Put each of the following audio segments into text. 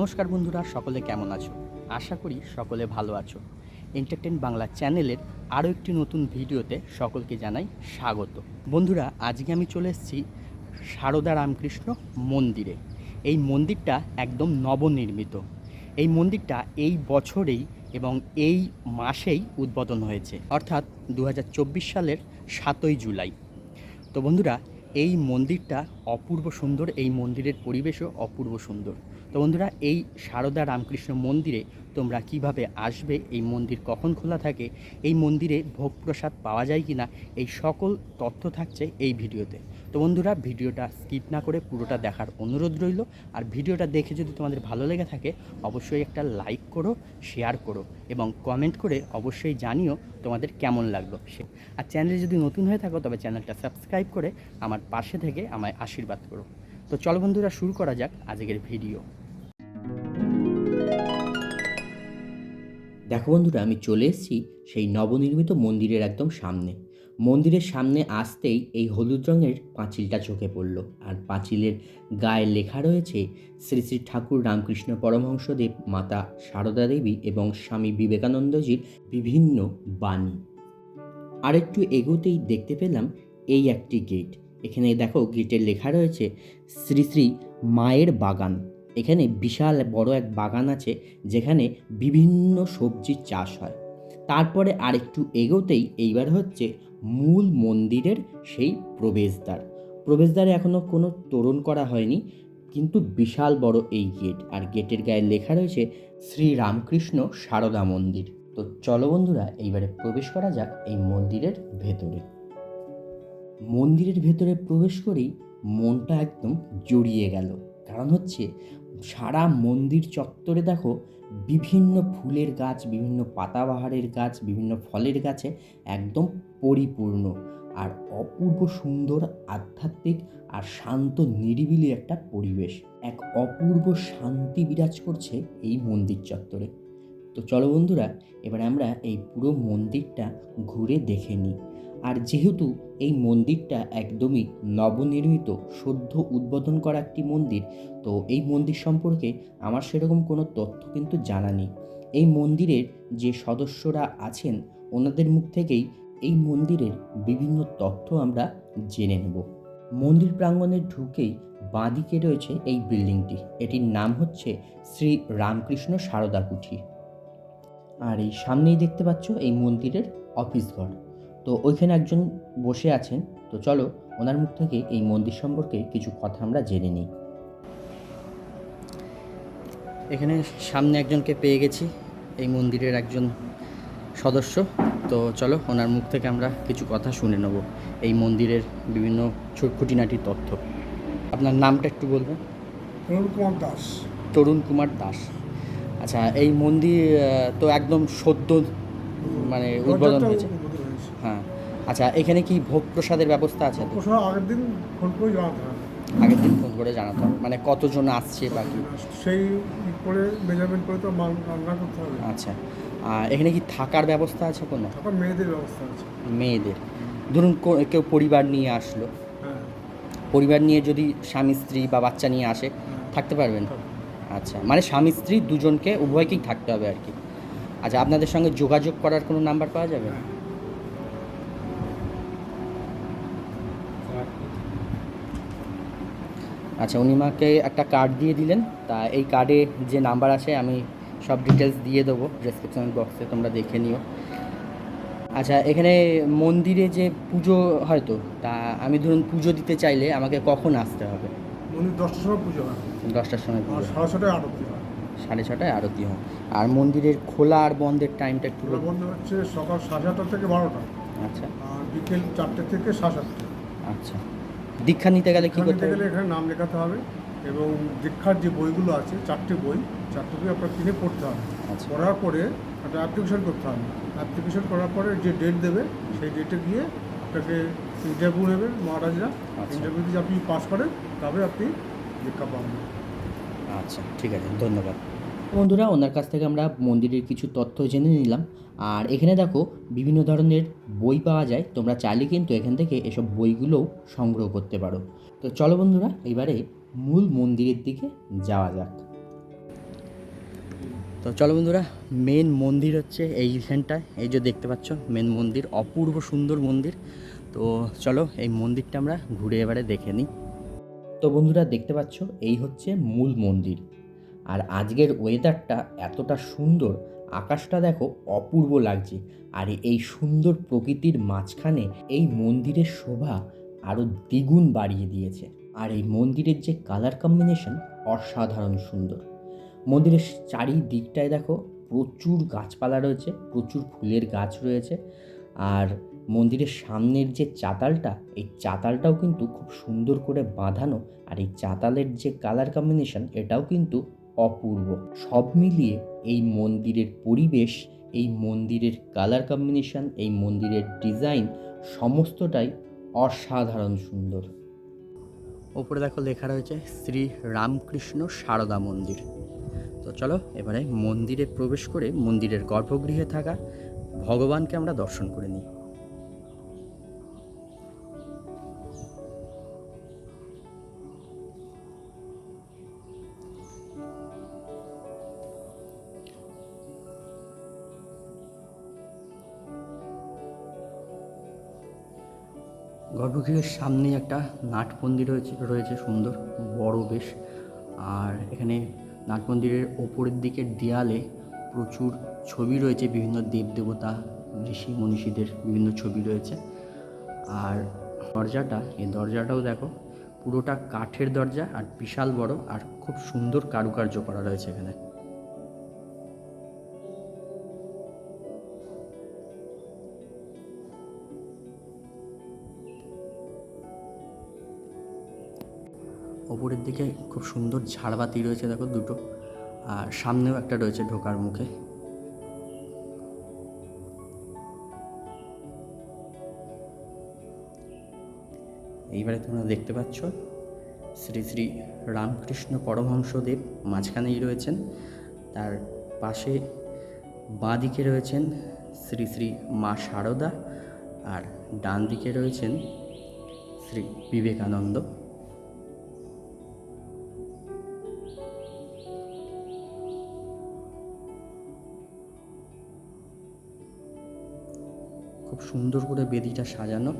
নমস্কার বন্ধুরা, সকলে কেমন আছো? আশা করি সকলে ভালো আছো। এন্টারটেন বাংলা চ্যানেলের আরও একটি নতুন ভিডিওতে সকলকে জানাই স্বাগত। বন্ধুরা, আজকে আমি চলে এসেছি সারদা রামকৃষ্ণ মন্দিরে। এই মন্দিরটা একদম নবনির্মিত। এই মন্দিরটা এই বছরেই এবং এই মাসেই উদ্বোধন হয়েছে। অর্থাৎ দু হাজার চব্বিশ সালের সাতই জুলাই। তো বন্ধুরা এই মন্দিরটা অপূর্ব সুন্দর, এই মন্দিরের পরিবেশও অপূর্ব সুন্দর। তো বন্ধুরা, এই সারদা রামকৃষ্ণ মন্দিরে তোমরা কীভাবে আসবে, এই মন্দির কখন খোলা থাকে, এই মন্দিরে ভোগ প্রসাদ পাওয়া যায় কি না এই সকল তথ্য থাকছে এই ভিডিওতে। তো বন্ধুরা, ভিডিওটা স্কিপ না করে পুরোটা দেখার অনুরোধ রইল। আর ভিডিওটা দেখে যদি তোমাদের ভালো লেগে থাকে, অবশ্যই একটা লাইক করো, শেয়ার করো। এবং কমেন্ট করে অবশ্যই জানিও তোমাদের কেমন লাগল। সে আর চ্যানেলে যদি নতুন হয়ে থাকো, তবে চ্যানেলটা সাবস্ক্রাইব করে আমার পাশে থেকে আমায় আশীর্বাদ করো। তো চল বন্ধুরা, শুরু করা যাক আজকের ভিডিও দেখো বন্ধুরা, আমি চলে এসেছি সেই নবনির্মিত মন্দিরের একদম সামনে। মন্দিরের সামনে আসতেই এই হলুদ রঙের পাঁচিলটা চোখে পড়ল। আর পাঁচিলের গায়ে লেখা রয়েছে, শ্রী শ্রী ঠাকুর রামকৃষ্ণ পরমহংসদেব, মাতা সারদা দেবী এবং স্বামী বিবেকানন্দজির বিভিন্ন বাণী। আর একটু এগোতেই দেখতে পেলাম এই একটি গেট। এখানে দেখো গেটের লেখা রয়েছে, শ্রী শ্রী মায়ের বাগান। এখানে বিশাল বড় এক বাগান আছে, যেখানে বিভিন্ন সবজির চাষ হয়। তারপরে আরেকটু এগোতেই এইবার হচ্ছে মূল মন্দিরের সেই প্রবেশদ্বার। প্রবেশদ্বারে এখনও কোনো তোরণ করা হয়নি, কিন্তু বিশাল বড় এই গেট, আর গেটের গায়ে লেখা রয়েছে শ্রী রামকৃষ্ণ সারদা মন্দির। তো চলো বন্ধুরা, এইবারে প্রবেশ করা যাক এই মন্দিরের ভেতরে। মন্দিরের ভেতরে প্রবেশ করেই মনটা একদম জড়িয়ে গেল। কারণ হচ্ছে সারা মন্দির চত্বরে দেখো বিভিন্ন ফুলের গাছ, বিভিন্ন পাতাবাহারের গাছ, বিভিন্ন ফলের গাছে একদম পরিপূর্ণ। আর অপূর্ব সুন্দর, আধ্যাত্মিক আর শান্ত, নিরিবিলি একটা পরিবেশ। এক অপূর্ব শান্তি বিরাজ করছে এই মন্দির চত্বরে। তো চলো বন্ধুরা, এবার আমরা এই পুরো মন্দিরটা ঘুরে দেখে নিই। আর যেহেতু এই মন্দিরটা একদমই নবনির্মিত, সদ্য উদ্বোধন করা একটি মন্দির, তো এই মন্দির সম্পর্কে আমার সেরকম কোনো তথ্য কিন্তু জানা নেই। এই মন্দিরের যে সদস্যরা আছেন, ওনাদের মুখ থেকেই এই মন্দিরের বিভিন্ন তথ্য আমরা জেনে নেব। মন্দির প্রাঙ্গণে ঢুকেই বাঁদিকে রয়েছে এই বিল্ডিংটি। এটির নাম হচ্ছে শ্রী রামকৃষ্ণ সারদা কুঠি। আর এই সামনেই দেখতে পাচ্ছ এই মন্দিরের অফিস ঘর। তো ওইখানে একজন বসে আছেন। তো চলো ওনার মুখ থেকে এই মন্দির সম্পর্কে কিছু কথা আমরা জেনে নিই। এখানে সামনে একজনকে পেয়ে গেছি এই মন্দিরের একজন সদস্য। তো চলো ওনার মুখ থেকে আমরা কিছু কথা শুনে নেব এই মন্দিরের বিভিন্ন ছোট খুঁটিনাটি তথ্য। আপনার নামটা একটু বলবেন? তরুণ কুমার দাস। তরুণ কুমার দাস। আচ্ছা এই মন্দির তো একদম সদ্য মানে উদ্বোধন হয়েছে। হ্যাঁ। আচ্ছা এখানে কি ভোগ প্রসাদের ব্যবস্থা আছে? ওসব আগের দিন ফোন করে জানাতে হবে আগের দিন ফোন করে জানাতে হবে মানে কতজন আসছে বা কি? সেই করে মেজারমেন্ট করে তো রান্না করতে হবে। আচ্ছা। আর এখানে কি থাকার ব্যবস্থা আছে কোনো? তারপর মেয়েদের ব্যবস্থা আছে। মেয়েদের। ধরুন কেউ পরিবার নিয়ে আসলো। হ্যাঁ। পরিবার নিয়ে যদি স্বামী স্ত্রী বা বাচ্চা নিয়ে আসে হ্যাঁ। থাকতে পারবেন? আচ্ছা মানে স্বামী স্ত্রী দুজনকে উভয়কেই থাকতে হবে আর কি। আচ্ছা আপনাদের সঙ্গে যোগাযোগ করার কোনো নাম্বার পাওয়া যাবে হ্যাঁ। আচ্ছা উনি আমাকে একটা কার্ড দিয়ে দিলেন। তা এই কার্ডে যে নাম্বার আছে আমি সব ডিটেলস দিয়ে দেবো। ডেসক্রিপশন বক্সে তোমরা দেখে নিও। আচ্ছা এখানে মন্দিরে যে পুজো হয় তো তা আমি ধরুন পুজো দিতে চাইলে আমাকে কখন আসতে হবে? মন্দির দশটার সময় পুজো হয়। দশটার সময় পুজো সাড়ে ছটায় আরতি হয়। সাড়ে ছটায় আরতি হয়। আর মন্দিরের খোলা আর বন্ধের টাইমটা একটু বন্ধ হচ্ছে সকাল সাড়ে আটটা থেকে বারোটা। আচ্ছা। আর বিকেল চারটে থেকে সাড়ে সাতটা। আচ্ছা। দীক্ষা নিতে গেলে কী করতে নিতে গেলে এখানে নাম লেখাতে হবে এবং দীক্ষার যে বইগুলো আছে চারটে বই চারটে বই আপনার কিনে পড়তে হবে। আচ্ছা। করার পরে একটা অ্যাপ্লিকেশন করতে হবে। অ্যাপ্লিকেশন করার পরে যে ডেট দেবে সেই ডেটে গিয়ে আপনাকে ইন্টারভিউ নেবে মহারাজরা। আচ্ছা। ইন্টারভিউ যদি আপনি পাস করেন তবে আপনি দীক্ষা পাবেন। আচ্ছা ঠিক আছে ধন্যবাদ। বন্ধুরা, ওনার কাছ থেকে আমরা মন্দিরের কিছু তথ্য জেনে নিলাম। আর এখানে দেখো, বিভিন্ন ধরনের বই পাওয়া যায়। তোমরা চাইলে কিন্তু এখান থেকে এসব বইগুলোও সংগ্রহ করতে পারো। তো চলো বন্ধুরা, এবারে মূল মন্দিরের দিকে যাওয়া যাক। তো চলো বন্ধুরা মেন মন্দির হচ্ছে এইখানটায়। এই যে দেখতে পাচ্ছ মেন মন্দির, অপূর্ব সুন্দর মন্দির। তো চলো, এই মন্দিরটা আমরা ঘুরে এবারে দেখে নিই। তো বন্ধুরা, দেখতে পাচ্ছ, এই হচ্ছে মূল মন্দির। আর আজকের ওয়েদারটা এতটা সুন্দর, আকাশটা দেখো অপূর্ব লাগছে। আর এই সুন্দর প্রকৃতির মাঝখানে এই মন্দিরের শোভা আরও দ্বিগুণ বাড়িয়ে দিয়েছে। আর এই মন্দিরের যে কালার কম্বিনেশন অসাধারণ সুন্দর। মন্দিরের চারিদিকটায় দেখো প্রচুর গাছপালা রয়েছে, প্রচুর ফুলের গাছ রয়েছে। আর মন্দিরের সামনের যে চাতালটা, এই চাতালটাও কিন্তু খুব সুন্দর করে বাঁধানো। আর এই চাতালের যে কালার কম্বিনেশন এটাও কিন্তু অপূর্ব। সব মিলিয়ে এই মন্দিরের পরিবেশ, এই মন্দিরের কালার কম্বিনেশন এই মন্দিরের ডিজাইন সমস্তটাই অসাধারণ সুন্দর। ওপরে দেখো লেখা রয়েছে শ্রী রামকৃষ্ণ সারদা মন্দির। তো চলো, এবারে মন্দিরে প্রবেশ করে মন্দিরের গর্ভগৃহে থাকা ভগবানকে আমরা দর্শন করে নিই। গর্ভগৃহের সামনেই একটা নাটমন্দির রয়েছে রয়েছে সুন্দর, বড় বেশ। আর এখানে নাটমন্দিরের ওপরের দিকের দেয়ালে প্রচুর ছবি রয়েছে, বিভিন্ন দেবদেবতা ঋষি মনীষীদের বিভিন্ন ছবি রয়েছে। আর দরজাটা, এই দরজাটাও দেখো, পুরোটা কাঠের দরজা আর বিশাল বড় আর খুব সুন্দর কারুকার্য করা রয়েছে এখানে। ওপরের দিকে খুব সুন্দর ঝাড়বাতি রয়েছে, দেখো দুটো। আর সামনেও একটা রয়েছে ঢোকার মুখে। এইবারে তোমরা দেখতে পাচ্ছ, শ্রী শ্রী রামকৃষ্ণ পরমহংসদেব মাঝখানেই রয়েছেন। তার পাশে বাঁ দিকে রয়েছেন শ্রী শ্রী মা শারদা আর ডান দিকে রয়েছেন শ্রী বিবেকানন্দ। সুন্দর করে বেদিটা সাজানো।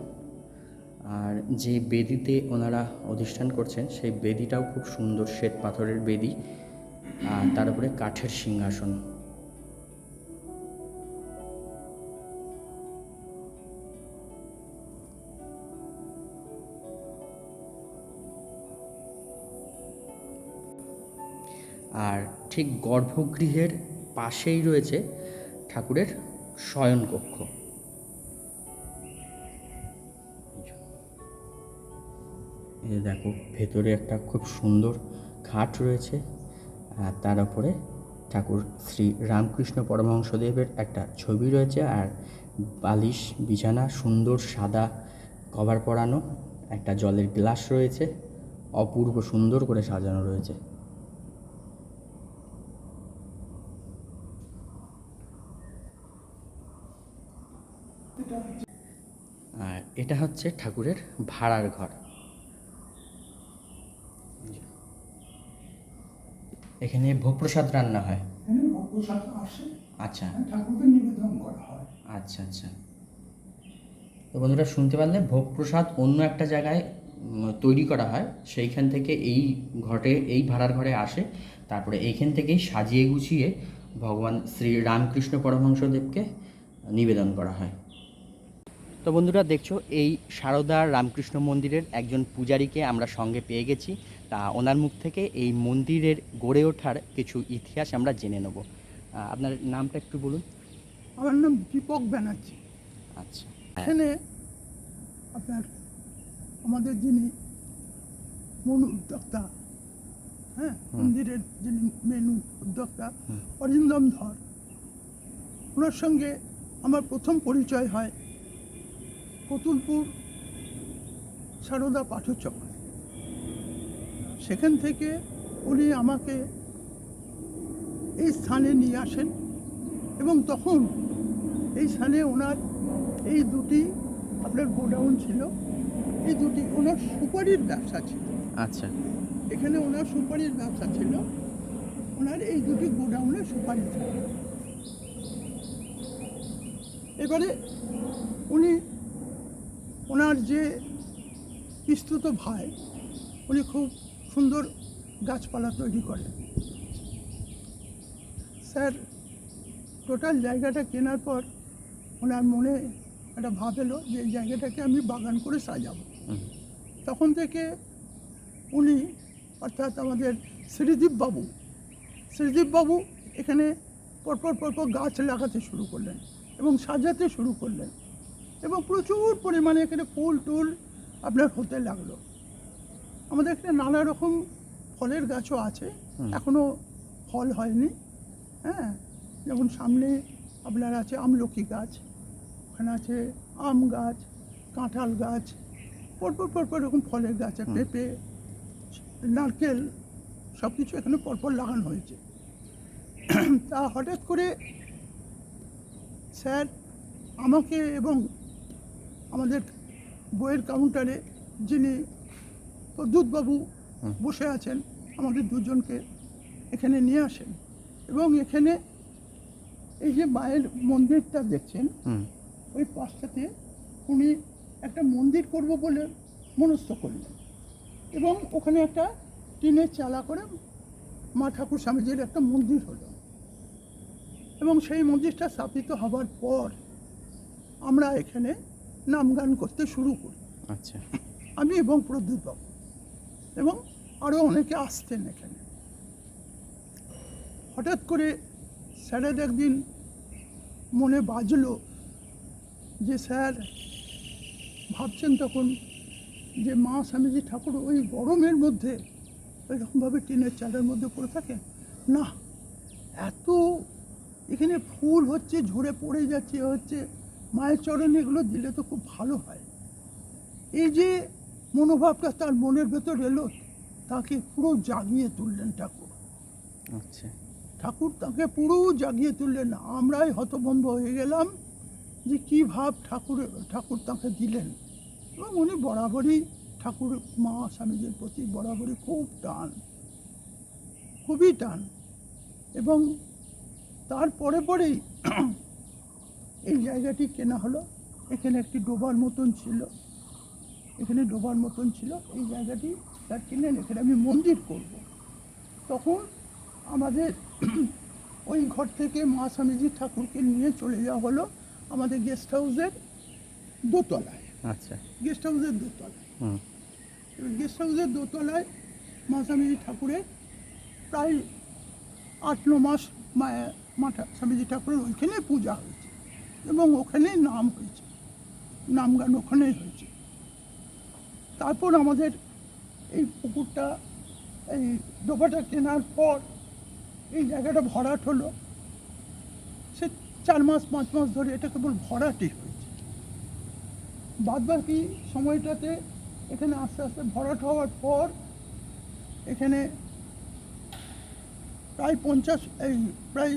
আর যে বেদিতে ওনারা অধিষ্ঠান করছেন, সেই বেদিটাও খুব সুন্দর শ্বেত পাথরের বেদি আর তার উপরে কাঠের সিংহাসন। আর ঠিক গর্ভগৃহের পাশেই রয়েছে ঠাকুরের শয়নকক্ষ। এই দেখো, ভেতরে একটা খুব সুন্দর খাট রয়েছে। আর তার উপরে ঠাকুর শ্রী রামকৃষ্ণ পরমহংসদেবের একটা ছবি রয়েছে আর বালিশ, বিছানা, সুন্দর সাদা কভার পরানো, একটা জলের গ্লাস রয়েছে, অপূর্ব সুন্দর করে সাজানো রয়েছে। আর এটা হচ্ছে ঠাকুরের ভাড়ার ঘর। এখানে ভোগ প্রসাদ রান্না হয়। এখানে ভক্তসাদ আসে। আচ্ছা। ঠাকুরকে নিবেদন করা হয়। আচ্ছা আচ্ছা। তো বন্ধুরা শুনতে পারলে ভোগ প্রসাদ অন্য একটা জায়গায় তৈরি করা হয়। সেইখান থেকে এই ঘটে এই ভাড়ার ঘরে আসে। তারপরে এইখান থেকেই সাজিয়ে গুছিয়ে ভগবান শ্রী রামকৃষ্ণ পরমহংসদেবকে নিবেদন করা হয়। তো বন্ধুরা দেখছ এই সারদা রামকৃষ্ণ মন্দিরের একজন পূজারীকে আমরা সঙ্গে পেয়ে গেছি। তা ওনার মুখ থেকে এই মন্দিরের গড়ে ওঠার কিছু ইতিহাস আমরা জেনে নেব। আপনার নামটা একটু বলুন। আমার নাম দীপক ব্যানার্জি। আচ্ছা। এখানে আপনার আমাদের যিনি মূল উদ্যোক্তা হ্যাঁ মন্দিরের যিনি মেন উদ্যোক্তা অরিন্দম ধর ওনার সঙ্গে আমার প্রথম পরিচয় হয় কতুলপুর সারদা পাঠচক। সেখান থেকে উনি আমাকে এই স্থানে নিয়ে আসেন এবং তখন এই স্থানে ওনার এই দুটি আপনার গোডাউন ছিল। এই দুটি ওনার সুপারির ব্যবসা ছিল। আচ্ছা। এখানে ওনার সুপারির ব্যবসা ছিল। ওনার এই দুটি গোডাউনে সুপারি ছিল। এবারে উনি ওনার যে বিস্তুত ভাই উনি খুব সুন্দর গাছপালা তৈরি করেন। স্যার টোটাল জায়গাটা কেনার পর ওনার মনে একটা ভাব এলো যে এই জায়গাটাকে আমি বাগান করে সাজাবো। তখন থেকে উনি অর্থাৎ আমাদের শ্রীদীপ বাবু শ্রীদীপ বাবু এখানে পরপর পরপর গাছ লাগাতে শুরু করলেন এবং সাজাতে শুরু করলেন। এবং প্রচুর পরিমাণে এখানে ফুল টুল আপনার হতে লাগল। আমাদের এখানে নানা রকম ফলের গাছও আছে। এখনও ফল হয়নি হ্যাঁ? যেমন সামনে আপনার আছে আমলকি গাছ ওখানে আছে আম গাছ কাঁঠাল গাছ পরপর পরপর এরকম ফলের গাছ আছে পেঁপে নারকেল সব কিছু এখানে পরপর লাগানো হয়েছে। তা হঠাৎ করে স্যার আমাকে এবং আমাদের বইয়ের কাউন্টারে যিনি প্রদ্যুৎবাবু। বসে আছেন আমাদের দুজনকে এখানে নিয়ে আসেন। এবং এখানে এই যে মায়ের মন্দিরটা দেখছেন ওই পাশটাতে উনি একটা মন্দির করব বলে মনস্থ করলেন। এবং ওখানে একটা টিনের চালা করে মা ঠাকুর স্বামীজির একটা মন্দির হলো। এবং সেই মন্দিরটা স্থাপিত হবার পর আমরা এখানে নাম গান করতে শুরু করি। আচ্ছা। আমি এবং প্রদ্যুৎ বাবু এবং আরও অনেকে আসতেন এখানে। হঠাৎ করে স্যারের একদিন মনে বাজলো যে স্যার ভাবছেন তখন যে মা স্বামীজি ঠাকুর ওই গরমের মধ্যে ওইরকমভাবে টিনের চালের মধ্যে পড়ে থাকে? না এত এখানে ফুল হচ্ছে ঝরে পড়ে যাচ্ছে হচ্ছে মায়ের চরণে এগুলো দিলে তো খুব ভালো হয়। এই যে মনোভাবটা তার মনের ভেতর এলো তাকে পুরো জাগিয়ে তুললেন ঠাকুর। আচ্ছা। ঠাকুর তাকে পুরো জাগিয়ে তুললেন। আমরাই হতভম্ব হয়ে গেলাম যে কী ভাব ঠাকুর ঠাকুর তাকে দিলেন। এবং উনি বরাবরই ঠাকুর মা স্বামীজির প্রতি বরাবরই খুব টান খুবই টান। এবং তারপরে পরেই এই জায়গাটি কেনা হলো। এখানে একটি ডোবার মতন ছিল। এখানে ডোবার মতন ছিল। এই জায়গাটি তার কিনেন এখানে আমি মন্দির করব। তখন আমাদের ওই ঘর থেকে মা স্বামীজি ঠাকুরকে নিয়ে চলে যাওয়া হলো আমাদের গেস্ট হাউসের দোতলায়। আচ্ছা। গেস্ট হাউসের দোতলায়। গেস্ট হাউসের দোতলায় মা স্বামীজি ঠাকুরের প্রায় আট ন মাস মায়ের মাঠা স্বামীজি ঠাকুরের ওইখানে পূজা হয়েছে। এবং ওখানেই নাম হয়েছে। নাম গান ওখানেই হয়েছে। তারপর আমাদের এই পুকুরটা, এই ডোবাটা কেনার পর এই জায়গাটা ভরাট হলো। সে চার মাস, পাঁচ মাস ধরে এটা কেবল ভরাটই হয়েছে। বাদ বাকি সময়টাতে এখানে আস্তে আস্তে ভরাট হওয়ার পর এখানে প্রায় পঞ্চাশ, এই প্রায়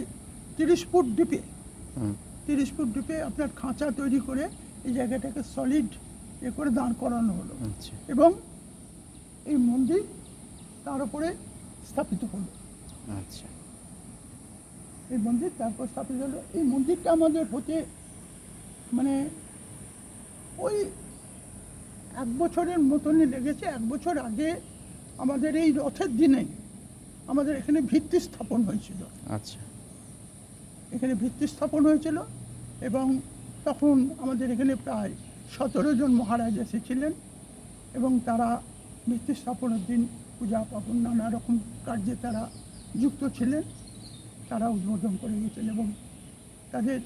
তিরিশ ফুট ডিপে তিরিশ ফুট ডিপে আপনার খাঁচা তৈরি করে এই জায়গাটাকে সলিড এ করে দাঁড় করানো হলো। আচ্ছা। এবং এই মন্দির তার উপরে স্থাপিত হলো। আচ্ছা। এই মন্দির তারপর স্থাপিত হলো। এই মন্দিরটা আমাদের হতে মানে ওই এক বছরের মতনই লেগেছে। এক বছর আগে আমাদের এই রথের দিনেই আমাদের এখানে ভিত্তি স্থাপন হয়েছিল। আচ্ছা। এখানে ভিত্তি স্থাপন হয়েছিল এবং তখন আমাদের এখানে প্রায় সতেরো জন মহারাজ এসেছিলেন এবং তারা ভিত্তি স্থাপনের দিন পূজা পার্বণ নানা রকম কার্যে তারা যুক্ত ছিলেন। তারা উদ্বোধন করে গিয়েছেন এবং তাদের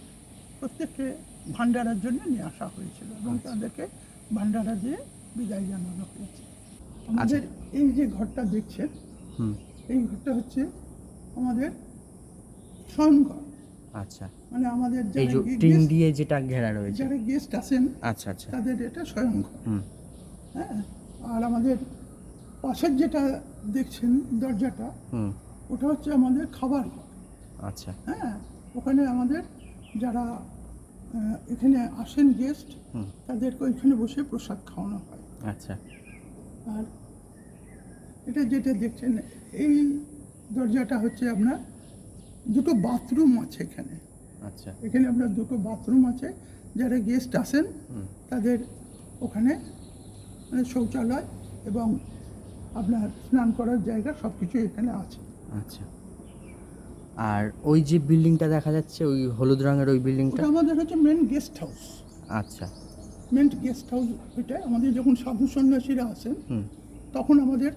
প্রত্যেককে ভান্ডারার জন্য নিয়ে আসা হয়েছিল এবং আচ্ছা। তাদেরকে ভান্ডারা দিয়ে বিদায় জানানো হয়েছে। আমাদের এই যে ঘরটা দেখছেন এই ঘরটা হচ্ছে আমাদের স্বয়ংঘর। আচ্ছা। মানে আমাদের এই যে টিন দিয়ে যেটা ঘেরা রয়েছে। যারা গেস্ট আসেন আচ্ছা আচ্ছা। তাদের এটা স্বয়ংঘর হুম। হ্যাঁ? আর আমাদের পাশের যেটা দেখছেন দরজাটা হুম। ওটা হচ্ছে আমাদের খাবার ঘর। আচ্ছা। হ্যাঁ? ওখানে আমাদের যারা এখানে আসেন গেস্ট তাদেরকে ওইখানে বসে প্রসাদ খাওয়ানো হয়। আচ্ছা। আর এটা যেটা দেখছেন এই দরজাটা হচ্ছে আপনার দুটো বাথরুম আছে এখানে। আচ্ছা। এখানে আপনার দুটো বাথরুম আছে যারা গেস্ট আসেন তাদের ওখানে মানে শৌচালয় এবং আপনার স্নান করার জায়গা সব কিছু এখানে আছে। আচ্ছা। আর ওই যে বিল্ডিংটা দেখা যাচ্ছে ওই হলুদ রঙের ওই বিল্ডিংটা আমাদের হচ্ছে মেন গেস্ট হাউস আচ্ছা। মেন গেস্ট হাউস ওইটা আমাদের যখন সাধু সন্ন্যাসীরা আসেন তখন আমাদের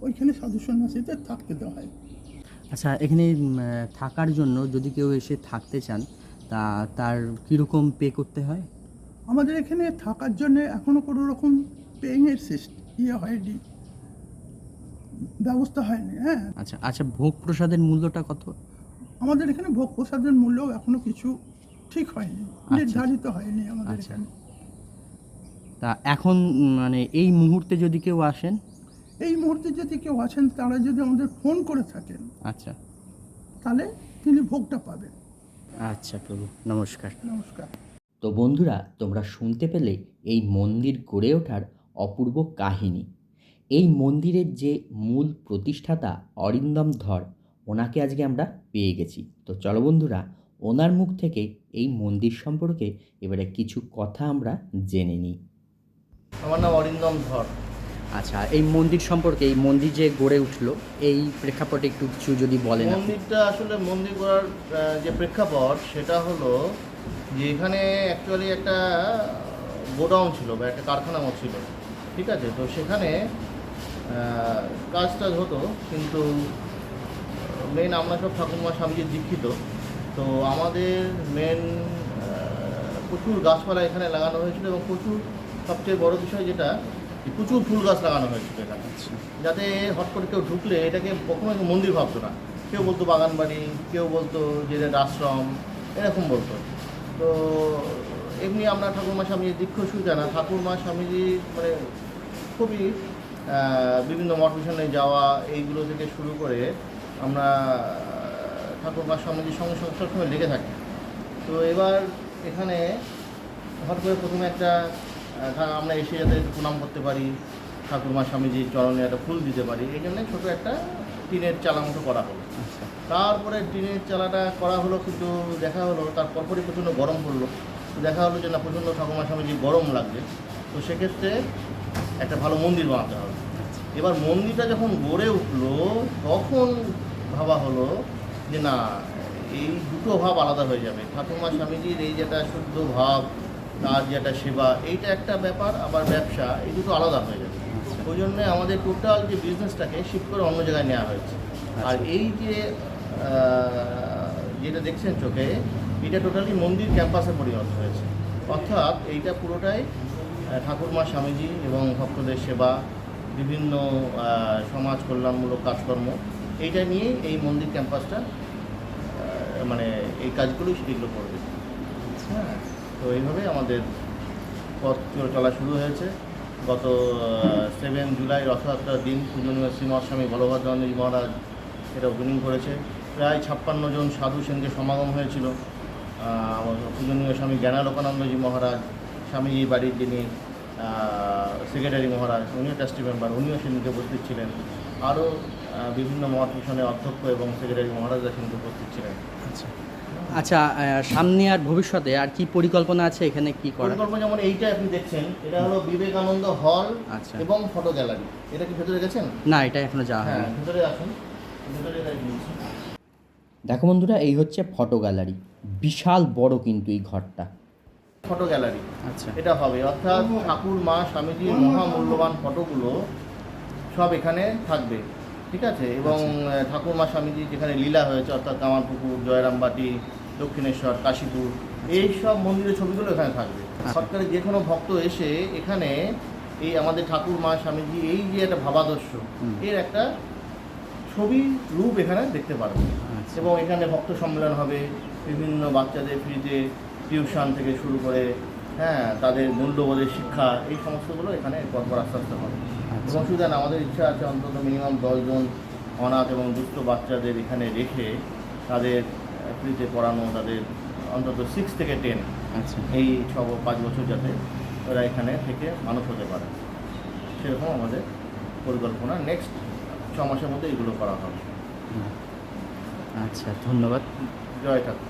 ওইখানে সাধু সন্ন্যাসীদের থাকতে দেওয়া হয়। আচ্ছা এখানে থাকার জন্য যদি কেউ এসে থাকতে চান তা তার কীরকম পে করতে হয়? আমাদের এখানে থাকার জন্য এখনও কোনো রকম পেইংয়ের সিস্টেম ইয়ে হয়নি। ব্যবস্থা হয়নি হ্যাঁ। আচ্ছা আচ্ছা ভোগ প্রসাদের মূল্যটা কত? আমাদের এখানে ভোগ প্রসাদের মূল্য এখনও কিছু ঠিক হয়নি নির্ধারিত হয়নি আমাদের আচ্ছা। এখানে। তা এখন মানে এই মুহূর্তে যদি কেউ আসেন এই মুহূর্তে যদি কেউ আছেন তারা যদি আমাদের ফোন করে থাকেন আচ্ছা। তাহলে তিনি ভোগটা পাবেন। আচ্ছা প্রভু। নমস্কার। নমস্কার। তো বন্ধুরা তোমরা শুনতে পেলে এই মন্দির গড়ে ওঠার অপূর্ব কাহিনী। এই মন্দিরের যে মূল প্রতিষ্ঠাতা অরিন্দম ধর ওনাকে আজকে আমরা পেয়ে গেছি। তো চলো বন্ধুরা ওনার মুখ থেকে এই মন্দির সম্পর্কে এবারে কিছু কথা আমরা জেনে নিই। আমার নাম অরিন্দম ধর। আচ্ছা এই মন্দির সম্পর্কে এই মন্দির যে গড়ে উঠল এই প্রেক্ষাপটে একটু কিছু যদি বলেন। মন্দিরটা আসলে মন্দির করার যে প্রেক্ষাপট সেটা হলো যে এখানে অ্যাকচুয়ালি একটা গোডাউন ছিল বা একটা কারখানা মতো ছিল ঠিক আছে তো সেখানে আহ, কাজ টাজ হতো কিন্তু মেন আমরা সব ঠাকুরমা স্বামীজির দীক্ষিত তো আমাদের মেন প্রচুর গাছপালা এখানে লাগানো হয়েছিল এবং প্রচুর সবচেয়ে বড় বিষয় যেটা প্রচুর ফুল গাছ লাগানো হয়েছিল এখানে। যাতে হট করে কেউ ঢুকলে এটাকে কখনো মন্দির ভাবতো না। কেউ বলতো বাগান বাড়ি কেউ বলতো যে আশ্রম এরকম বলতো। তো এমনি আমরা ঠাকুরমা স্বামীজির দীক্ষসু জানা ঠাকুরমা স্বামীজি মানে খুবই বিভিন্ন মঠ মিশনে যাওয়া এইগুলো থেকে শুরু করে আমরা ঠাকুরমা স্বামীজির সঙ্গে সবসময় লেগে থাকি। তো এবার এখানে হঠাৎ করে প্রথমে একটা আমরা এসে যাতে একটু প্রণাম করতে পারি ঠাকুরমা স্বামীজির চরণে একটা ফুল দিতে পারি এই জন্য ছোটো একটা টিনের চালা মতো করা হলো। আচ্ছা। তারপরে টিনের চালাটা করা হলো কিন্তু দেখা হলো তার পরপরই প্রচণ্ড গরম পড়ল। দেখা হলো যে না প্রচণ্ড ঠাকুমা স্বামীজি গরম লাগবে। তো সেক্ষেত্রে একটা ভালো মন্দির বানাতে হবে। এবার মন্দিরটা যখন গড়ে উঠল তখন ভাবা হলো যে না এই দুটো ভাব আলাদা হয়ে যাবে। ঠাকুমা স্বামীজির এই যেটা শুদ্ধ ভাব যেটা সেবা এইটা একটা ব্যাপার আবার ব্যবসা এই দুটো আলাদা হয়ে যাবে। ওই জন্য আমাদের টোটাল যে বিজনেসটাকে শিফট করে অন্য জায়গায় নেওয়া হয়েছে। আর এই যে যেটা দেখছেন চোখে এটা টোটালি মন্দির ক্যাম্পাসে পরিণত হয়েছে। অর্থাৎ এইটা পুরোটাই ঠাকুরমা স্বামীজি এবং ভক্তদের সেবা বিভিন্ন সমাজ কল্যাণমূলক কাজকর্ম এইটা নিয়ে এই মন্দির ক্যাম্পাসটা মানে এই কাজগুলোই সেগুলো করবে। হ্যাঁ তো এইভাবে আমাদের পথ চলে- শুরু হয়েছে। গত সেভেন জুলাই রথযাত্রার দিন পূজনীয় শ্রীমৎ স্বামী বলভদ্রানন্দজি মহারাজ এটা ওপেনিং করেছে। প্রায় ছাপ্পান্ন জন সাধু সেনকে সমাগম হয়েছিল। পূজনীয় স্বামী জ্ঞানালোকানন্দজি মহারাজ, স্বামীজি বাড়ির যিনি সেক্রেটারি মহারাজ, উনিও ট্রাস্টি মেম্বার উনিও সেদিনকে উপস্থিত ছিলেন। আরও বিভিন্ন মঠ মিশনের অধ্যক্ষ এবং সেক্রেটারি মহারাজরা সেদিনকে উপস্থিত ছিলেন। আচ্ছা। আচ্ছা সামনে আর ভবিষ্যতে আর কি পরিকল্পনা আছে? এখানে কি করা পরিকল্পনা যেমন এইটা আপনি দেখছেন এটা হলো বিবেকানন্দ হল আচ্ছা। এবং ফটো গ্যালারি। এটা কি ভেতরে গেছেন? না এটা এখনও যাওয়া হ্যাঁ ভেতরে আসুন। ভেতরে দেখো বন্ধুরা এই হচ্ছে ফটো গ্যালারি। বিশাল বড় কিন্তু এই ঘরটা। Photo gallery. আচ্ছা। এটা হবে। অর্থাৎ ঠাকুর মা স্বামীজির মহামূল্যবান ফটোগুলো সব এখানে থাকবে। ঠিক আছে? এবং আহ, ঠাকুর মা স্বামীজি যেখানে লীলা হয়েছে অর্থাৎ কামারপুকুর জয়রামবাটি দক্ষিণেশ্বর কাশীপুর এই সব মন্দিরের ছবিগুলো এখানে থাকবে। সরকারের যে কোনো ভক্ত এসে এখানে এই আমাদের ঠাকুর মা স্বামীজি এই যে একটা ভাবাদর্শ এর একটা ছবি রূপ এখানে দেখতে পারবে। আচ্ছা। এবং এখানে ভক্ত সম্মেলন হবে বিভিন্ন বাচ্চাদের ফ্রিতে টিউশন থেকে শুরু করে হ্যাঁ তাদের মূল্যবোধের শিক্ষা এই সমস্তগুলো এখানে পরপর আস্তে আস্তে হবে। আচ্ছা। এবং শুধু আমাদের ইচ্ছা আছে অন্তত মিনিমাম দশজন অনাথ এবং দুস্থ বাচ্চাদের এখানে রেখে তাদের ফ্রিতে পড়ানো তাদের অন্তত সিক্স থেকে টেন আচ্ছা। এই ছ পাঁচ বছর যাতে ওরা এখানে থেকে মানুষ হতে পারে। সেরকম আমাদের পরিকল্পনা। নেক্সট ছ মাসের মধ্যে এগুলো করা হবে। আচ্ছা ধন্যবাদ। জয় ঠাকুর।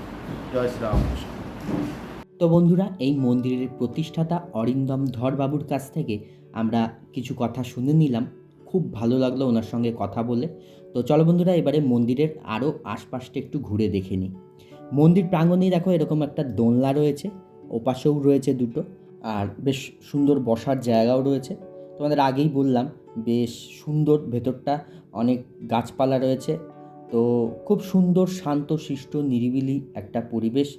জয় শ্রীরামকৃষ্ণ তো বন্ধুরা এই মন্দিরের প্রতিষ্ঠাতা অরিন্দম ধরবাবুর কাছ থেকে আমরা কিছু কথা শুনে নিলাম। খুব ভালো লাগল ওনার সঙ্গে কথা বলে। তো চলো বন্ধুরা, এবারে মন্দিরের আরও আশপাশটা একটু ঘুরে দেখে নিই। মন্দির প্রাঙ্গণেই দেখো এরকম একটা দোলনা রয়েছে, ওপাশেও রয়েছে দুটো, আর বেশ সুন্দর বসার জায়গাও রয়েছে। তোমাদের আগেই বললাম, বেশ সুন্দর ভেতরটা, অনেক গাছপালা রয়েছে। তো খুব সুন্দর, শান্ত, শিষ্ট, নিরিবিলি একটা পরিবেশ,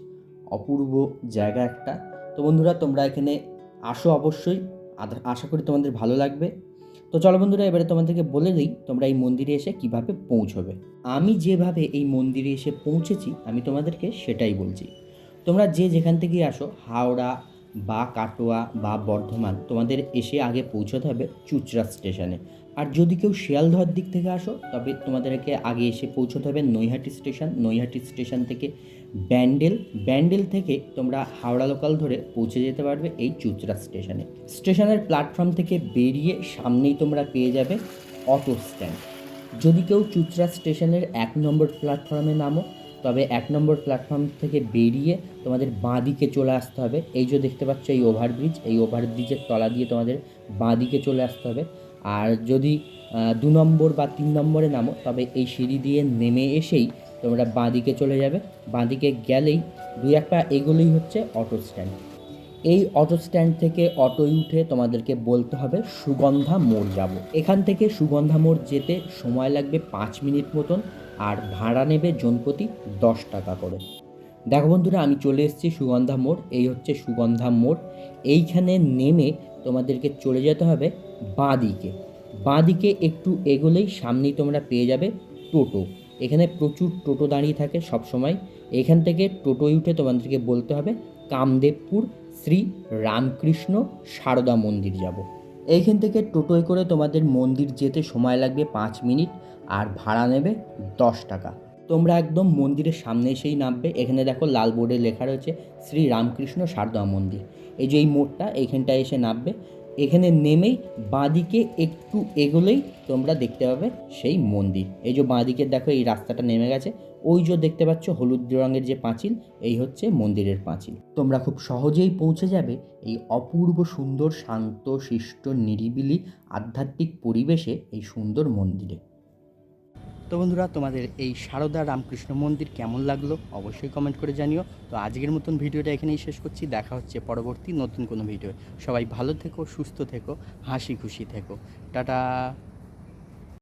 অপূর্ব জায়গা একটা। তো বন্ধুরা, তোমরা এখানে আসো অবশ্যই। আশা করি তোমাদের ভালো লাগবে। তো চলো বন্ধুরা, এবারে তোমাদেরকে বলে দিই তোমরা এই মন্দিরে এসে কীভাবে পৌঁছবে। আমি যেভাবে এই মন্দিরে এসে পৌঁছেছি, আমি তোমাদেরকে সেটাই বলছি। তোমরা যে যেখান থেকে আসো, হাওড়া বা কাটোয়া বা বর্ধমান, তোমাদের এসে আগে পৌঁছতে হবে চুচড়া স্টেশনে। আর যদি কেউ শিয়ালদহর দিক থেকে আসো, তবে তোমাদেরকে আগে এসে পৌঁছতে হবে নৈহাটি স্টেশন। নৈহাটি স্টেশন থেকে ব্যান্ডেল ব্যান্ডেল থেকে তোমরা হাওড়া লোকাল ধরে পৌঁছে যেতে পারবে এই চুচড়া স্টেশনে। স্টেশনের প্ল্যাটফর্ম থেকে বেরিয়ে সামনেই তোমরা পেয়ে যাবে অটো স্ট্যান্ড যদি কেউ চুচড়া স্টেশনের এক নম্বর প্ল্যাটফর্মে নামো, তবে এক নম্বর প্ল্যাটফর্ম থেকে বেরিয়ে তোমাদের বাঁ দিকে চলে আসতে হবে। এই যে দেখতে পাচ্ছ এই ওভারব্রিজ এই ওভারব্রিজের তলা দিয়ে তোমাদের বাঁ দিকে চলে আসতে হবে। আর যদি দু নম্বর বা তিন নম্বরে নামো, তবে এই সিঁড়ি দিয়ে নেমে এসেই তোমরা বাঁ দিকে চলে যাবে। বাঁ দিকে গেলেই দুই একটা এগুলোই হচ্ছে অটো স্ট্যান্ড এই অটো স্ট্যান্ড থেকে অটোয় উঠে তোমাদেরকে বলতে হবে, সুগন্ধা মোড় যাব। এখান থেকে সুগন্ধা মোড় যেতে সময় লাগবে পাঁচ মিনিট মতন, আর ভাড়া নেবে জনপ্রতি দশ টাকা করে। দেখো বন্ধুরা, আমি চলে এসেছি সুগন্ধা মোড়। এই হচ্ছে সুগন্ধা মোড়। এইখানে নেমে তোমাদেরকে চলে যেতে হবে বাঁ দিকে বাঁ দিকে একটু এগোলেই সামনেই তোমরা পেয়ে যাবে টোটো। এখানে প্রচুর টোটো দাঁড়িয়ে থাকে সব সময়। এখান থেকে টোটোয় উঠে তোমাদেরকে বলতে হবে, কামদেবপুর শ্রী রামকৃষ্ণ সারদা মন্দির যাব। এইখান থেকে টোটোয় করে তোমাদের মন্দির যেতে সময় লাগবে পাঁচ মিনিট, আর ভাড়া নেবে দশ টাকা। তোমরা একদম মন্দিরের সামনে এসেই নামবে। এখানে দেখো লাল বোর্ডে লেখা রয়েছে, শ্রী রামকৃষ্ণ সারদা মন্দির। এই যে এই মোড়টা, এইখানটায় এসে নামবে। এখানে নেমেই বাঁদিকে একটু এগোলেই তোমরা দেখতে পাবে সেই মন্দির। এই যে বাঁদিকে দেখো, এই রাস্তাটা নেমে গেছে। ওই যে দেখতে পাচ্ছ হলুদ রঙের যে পাঁচিল, এই হচ্ছে মন্দিরের পাঁচিল। তোমরা খুব সহজেই পৌঁছে যাবে এই অপূর্ব সুন্দর, শান্ত, শিষ্ট, নিরিবিলি, আধ্যাত্মিক পরিবেশে এই সুন্দর মন্দিরে। তো বন্ধুরা, তোমাদের এই সারদা রামকৃষ্ণ মন্দির কেমন লাগল অবশ্যই কমেন্ট করে জানিও। তো আজকের মতন ভিডিওটা এখানেই শেষ করছি। দেখা হচ্ছে পরবর্তী নতুন কোনো ভিডিও সবাই ভালো থেকো, সুস্থ থেকো, হাসি খুশি থেকো। টাটা!